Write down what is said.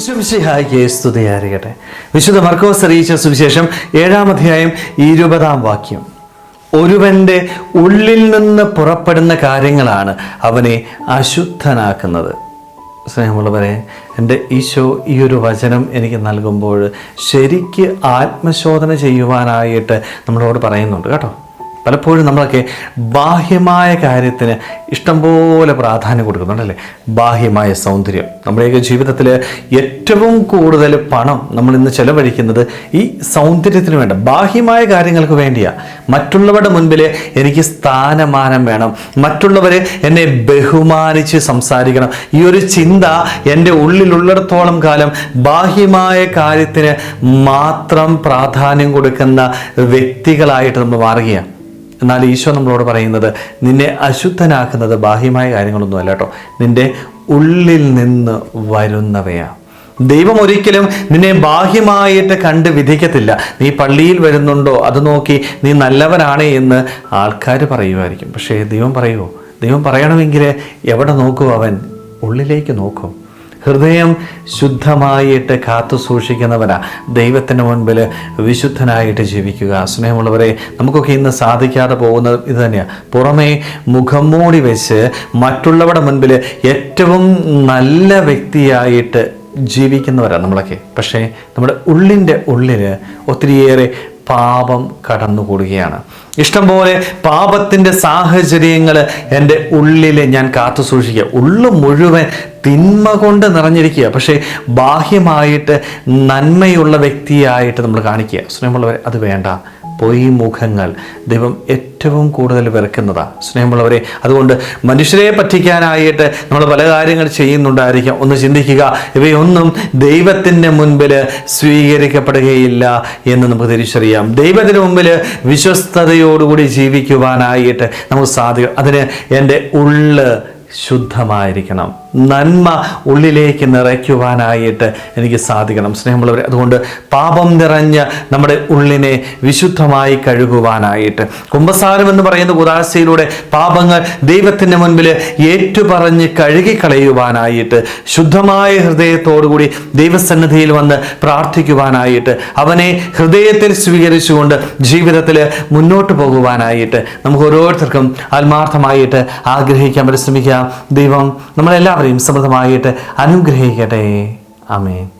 വിശ്വമിശിഹായിക്ക് സ്തുതിയായിരിക്കട്ടെ വിശുദ്ധ മർക്കോസ് അറിയിച്ച സുവിശേഷം ഏഴാം അധ്യായം ഇരുപതാം വാക്യം. ഒരുവന്റെ ഉള്ളിൽ നിന്ന് പുറപ്പെടുന്ന കാര്യങ്ങളാണ് അവനെ അശുദ്ധനാക്കുന്നത്. സ്നേഹമുള്ളവരെ എന്റെ ഈശോ ഈ ഒരു വചനം എനിക്ക് നൽകുമ്പോൾ ശരിക്ക് ആത്മശോധന ചെയ്യുവാനായിട്ട് നമ്മളോട് പറയുന്നുണ്ട് കേട്ടോ. പലപ്പോഴും നമ്മളൊക്കെ ബാഹ്യമായ കാര്യത്തിന് ഇഷ്ടംപോലെ പ്രാധാന്യം കൊടുക്കുന്നുണ്ടല്ലേ? ബാഹ്യമായ സൗന്ദര്യം. നമ്മുടെയൊക്കെ ജീവിതത്തിൽ ഏറ്റവും കൂടുതൽ പണം നമ്മൾ ഇന്ന് ചെലവഴിക്കുന്നത് ഈ സൗന്ദര്യത്തിന് വേണ്ട ബാഹ്യമായ കാര്യങ്ങൾക്ക് വേണ്ടിയാണ് മറ്റുള്ളവരുടെ മുൻപിൽ എനിക്ക് സ്ഥാനമാനം വേണം. മറ്റുള്ളവരെ എന്നെ ബഹുമാനിച്ച് സംസാരിക്കണം. ഈ ഒരു ചിന്ത എന്റെ ഉള്ളിലുള്ളിടത്തോളം കാലം ബാഹ്യമായ കാര്യത്തിന് മാത്രം പ്രാധാന്യം കൊടുക്കുന്ന വ്യക്തികളായിട്ട് നമ്മൾ മാറുകയാണ്. എന്നാൽ ഈശോ നമ്മളോട് പറയുന്നത് നിന്നെ അശുദ്ധനാക്കുന്നത് ബാഹ്യമായ കാര്യങ്ങളൊന്നുമല്ല കേട്ടോ നിന്റെ ഉള്ളിൽ നിന്ന് വരുന്നവയാണ് ദൈവം ഒരിക്കലും നിന്നെ ബാഹ്യമായിട്ട് കണ്ട് വിധിക്കത്തില്ല. നീ പള്ളിയിൽ വരുന്നുണ്ടോ അത് നോക്കി നീ നല്ലവനാണ് എന്ന് ആൾക്കാർ പറയുമായിരിക്കും. പക്ഷേ ദൈവം പറയുമോ ദൈവം പറയണമെങ്കിൽ എവിടെ നോക്കൂ അവൻ? ഉള്ളിലേക്ക് നോക്കും. ഹൃദയം ശുദ്ധമായിട്ട് കാത്തു സൂക്ഷിക്കുന്നവരാ ദൈവത്തിന്റെ മുൻപിൽ വിശുദ്ധനായിട്ട് ജീവിക്കുക. സ്നേഹമുള്ളവരെ നമുക്കൊക്കെ ഇന്ന് സാധിക്കാതെ പോകുന്നത് ഇത് തന്നെയാണ് പുറമേ മുഖം മൂടി വെച്ച് മറ്റുള്ളവരുടെ മുൻപിൽ ഏറ്റവും നല്ല വ്യക്തിയായിട്ട് ജീവിക്കുന്നവരാണ് നമ്മളൊക്കെ. പക്ഷേ നമ്മുടെ ഉള്ളിന്റെ ഉള്ളിൽ ഒത്തിരിയേറെ പാപം കടന്നുകൂടുകയാണ്. ഇഷ്ടംപോലെ പാപത്തിന്റെ സാഹചര്യങ്ങൾ എന്റെ ഉള്ളിൽ ഞാൻ കാത്തു സൂക്ഷിക്കുക. ഉള്ളു മുഴുവൻ തിന്മ കൊണ്ട് നിറഞ്ഞിരിക്കുക. പക്ഷേ ബാഹ്യമായിട്ട് നന്മയുള്ള വ്യക്തിയായിട്ട് നമ്മൾ കാണിക്കുക. സ്നേഹമുള്ളവരെ അത് വേണ്ട. പൊയ് മുഖങ്ങൾ. ദൈവം ഏറ്റവും കൂടുതൽ വെറുക്കുന്നതാണ് സ്നേഹമുള്ളവരെ അതുകൊണ്ട് മനുഷ്യരെ പറ്റിക്കാനായിട്ട് നമ്മൾ പല കാര്യങ്ങൾ ചെയ്യുന്നുണ്ടായിരിക്കാം. ഒന്ന് ചിന്തിക്കുക ഇവയൊന്നും ദൈവത്തിന്റെ മുൻപിൽ സ്വീകരിക്കപ്പെടുകയില്ല എന്ന് നമുക്ക് തിരിച്ചറിയാം. ദൈവത്തിന് മുമ്പിൽ വിശ്വസ്തയോടുകൂടി ജീവിക്കുവാനായിട്ട് നമുക്ക് സാധിക്കും. അതിന് എന്റെ ഉള്ള് ശുദ്ധമായിരിക്കണം. നന്മ ഉള്ളിലേക്ക് നിറയ്ക്കുവാനായിട്ട് എനിക്ക് സാധിക്കണം. സ്നേഹമുള്ളവർ അതുകൊണ്ട് പാപം നിറഞ്ഞ് നമ്മുടെ ഉള്ളിനെ വിശുദ്ധമായി കഴുകുവാനായിട്ട്. കുംഭസാരം എന്ന് പറയുന്ന ഉദാശയിലൂടെ പാപങ്ങൾ ദൈവത്തിന്റെ മുൻപിൽ ഏറ്റുപറഞ്ഞ് കഴുകിക്കളയുവാനായിട്ട് ശുദ്ധമായ ഹൃദയത്തോടുകൂടി ദൈവസന്നിധിയിൽ വന്ന് പ്രാർത്ഥിക്കുവാനായിട്ട് അവനെ ഹൃദയത്തിൽ സ്വീകരിച്ചുകൊണ്ട് ജീവിതത്തിൽ മുന്നോട്ട് പോകുവാനായിട്ട് നമുക്ക് ഓരോരുത്തർക്കും ആത്മാർത്ഥമായിട്ട് ആഗ്രഹിക്കാൻ പരിശ്രമിക്കാം. ദൈവം നമ്മളെല്ലാവരെയും സമൃദ്ധമായിട്ട് അനുഗ്രഹിക്കട്ടെ. ആമേൻ.